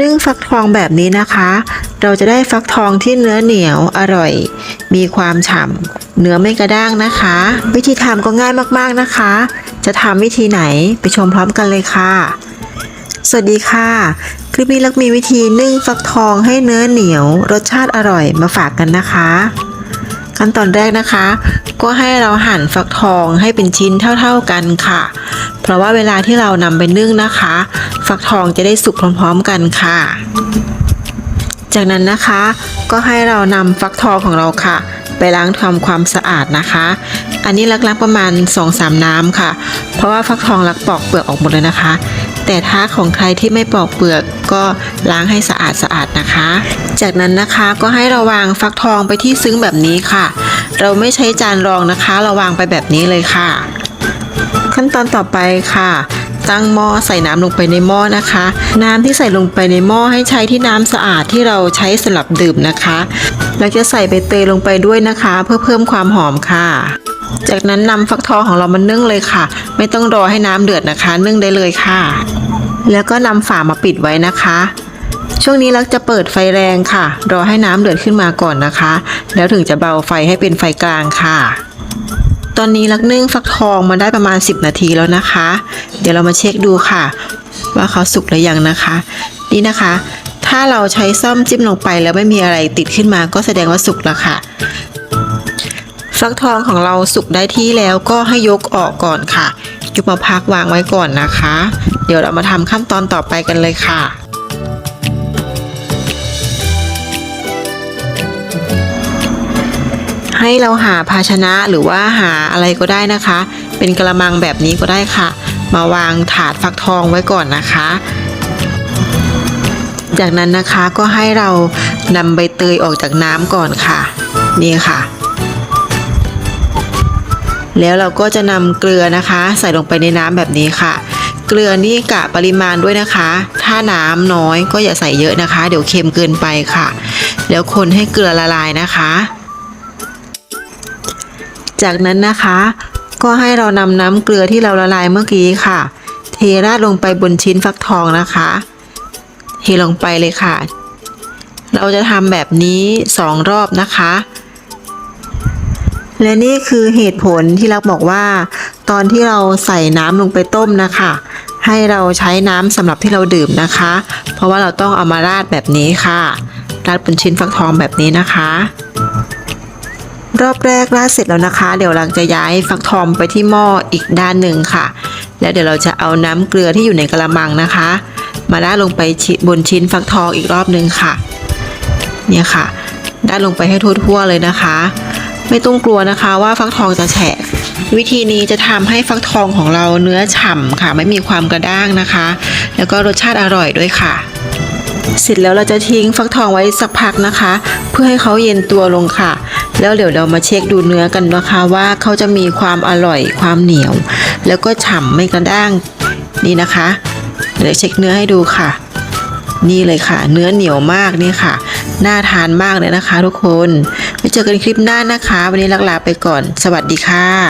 นึ่งฟักทองแบบนี้นะคะ เราจะได้ฟักทองที่เนื้อเหนียวอร่อย มีความฉ่ำเนื้อไม่กระด้างนะคะ วิธีทำก็ง่ายมากๆนะคะ จะทำวิธีไหนไปชมพร้อมกันเลยค่ะ สวัสดีค่ะ คลิปนี้ลักมีวิธีนึ่งฟักทองให้เนื้อเหนียว รสชาติอร่อยมาฝากกันนะคะ ขั้นตอนแรกนะคะ ก็ให้เราหั่นฟักทองให้เป็นชิ้นเท่า ๆกันค่ะ เพราะว่าเวลาที่เรานำไปนึ่งนะคะ ฟักทองจะได้สุกพร้อมๆกันค่ะ จากนั้นนะคะก็ให้เรานำฟักทองของเราค่ะ ไปล้างทำความสะอาดนะคะ อันนี้ลักๆประมาณ 2-3 น้ำค่ะ เพราะว่าฟักทองลักปอกเปลือกออกหมดเลยนะคะ แต่ถ้าของใครที่ไม่ปอกเปลือกก็ล้างให้สะอาดสะอาดนะคะ จากนั้นนะคะก็ให้เราวางฟักทองไปที่ซึ้งแบบนี้ค่ะ เราไม่ใช้จานรองนะคะ เราวางไปแบบนี้เลยค่ะ ขั้นตอนต่อไปค่ะ ตั้งหม้อใส่น้ำลงไปในหม้อนะคะ น้ำที่ใส่ลงไปในหม้อให้ใช้ที่น้ำสะอาดที่เราใช้สำหรับดื่มนะคะแล้วจะใส่ใบเตยลงไปด้วยนะคะ เพื่อเพิ่มความหอมค่ะ จากนั้นนำฟักทองของเรามานึ่งเลยค่ะ ไม่ต้องรอให้น้ำเดือดนะคะ นึ่งได้เลยค่ะ แล้วก็นำฝามาปิดไว้นะคะ ช่วงนี้ลักจะเปิดไฟแรงค่ะ รอให้น้ำเดือดขึ้นมาก่อนนะคะ แล้วถึงจะเบาไฟให้เป็นไฟกลางค่ะ ตอนนี้ลักนึ่งฟักทองมาได้ประมาณ 10 นาทีแล้วนะคะ เดี๋ยวเรามาเช็คดูค่ะ ว่าเขาสุกหรือยังนะคะ นี่นะคะ ถ้าเราใช้ซ่อมจิ้มลงไปแล้วไม่มีอะไรติดขึ้นมาก็แสดงว่าสุกแล้วค่ะ ฟักทองของเราสุกได้ที่แล้วก็ให้ยกออกก่อนค่ะยกมาพักวางไว้ก่อนนะคะ เดี๋ยวเรามาทำขั้นตอนต่อไปกันเลยค่ะ ให้เราหาภาชนะหรือว่าหาอะไรก็ได้นะคะ เป็นกระมังแบบนี้ก็ได้ค่ะ มาวางถาดฟักทองไว้ก่อนนะคะ จากนั้นนะคะก็ให้เรานำใบเตยออกจากน้ำก่อนค่ะ นี่ค่ะ แล้วเราก็จะนำเกลือนะคะ ใส่ลงไปในน้ำแบบนี้ค่ะ เกลือนี่กะปริมาณด้วยนะคะ ถ้าน้ำน้อยก็อย่าใส่เยอะนะคะ เดี๋ยวเค็มเกินไปค่ะ แล้วคนให้เกลือละลายนะคะ จากนั้นนะคะ ก็ให้เรานำน้ำเกลือที่เราละลายเมื่อกี้ค่ะ เทราดลงไปบนชิ้นฟักทองนะคะ เทลงไปเลยค่ะ เราจะทำแบบนี้สองรอบนะคะ และนี่คือเหตุผลที่เราบอกว่า ตอนที่เราใส่น้ำลงไปต้มนะคะ ให้เราใช้น้ำสำหรับที่เราดื่มนะคะ เพราะว่าเราต้องเอามาราดแบบนี้ค่ะราดบนชิ้นฟักทองแบบนี้นะคะ รอบแรกราดเสร็จแล้วนะคะ เดี๋ยวเราจะย้ายฟักทองไปที่หม้ออีกด้านหนึ่งค่ะ แล้วเดี๋ยวเราจะเอาน้ำเกลือที่อยู่ในกระมังนะคะ มาราดลงไปบนชิ้นฟักทองอีกรอบหนึ่งค่ะ เนี่ยค่ะราดลงไปให้ทั่วๆเลยนะคะ ไม่ต้องกลัวนะคะว่าฟักทองจะแฉะวิธีนี้จะทำให้ฟักทองของเราเนื้อฉ่ำค่ะ ไม่มีความกระด้างนะคะ แล้วก็รสชาติอร่อยด้วยค่ะ เสร็จแล้วเราจะทิ้งฟักทองไว้สักพักนะคะ เพื่อให้เขาเย็นตัวลงค่ะ แล้วเดี๋ยวเรามาเช็คดูเนื้อกันนะคะว่าเขาจะมีความอร่อยความเหนียว แล้วก็ฉ่ำไม่กระด้างนี่นะคะ เดี๋ยวเช็คเนื้อให้ดูค่ะ นี่เลยค่ะ เนื้อเหนียวมากนี่ค่ะ น่าทานมากเลยนะคะ ทุกคนไว้เจอกันคลิปหน้านะคะ วันนี้ลักลาไปก่อน สวัสดีค่ะ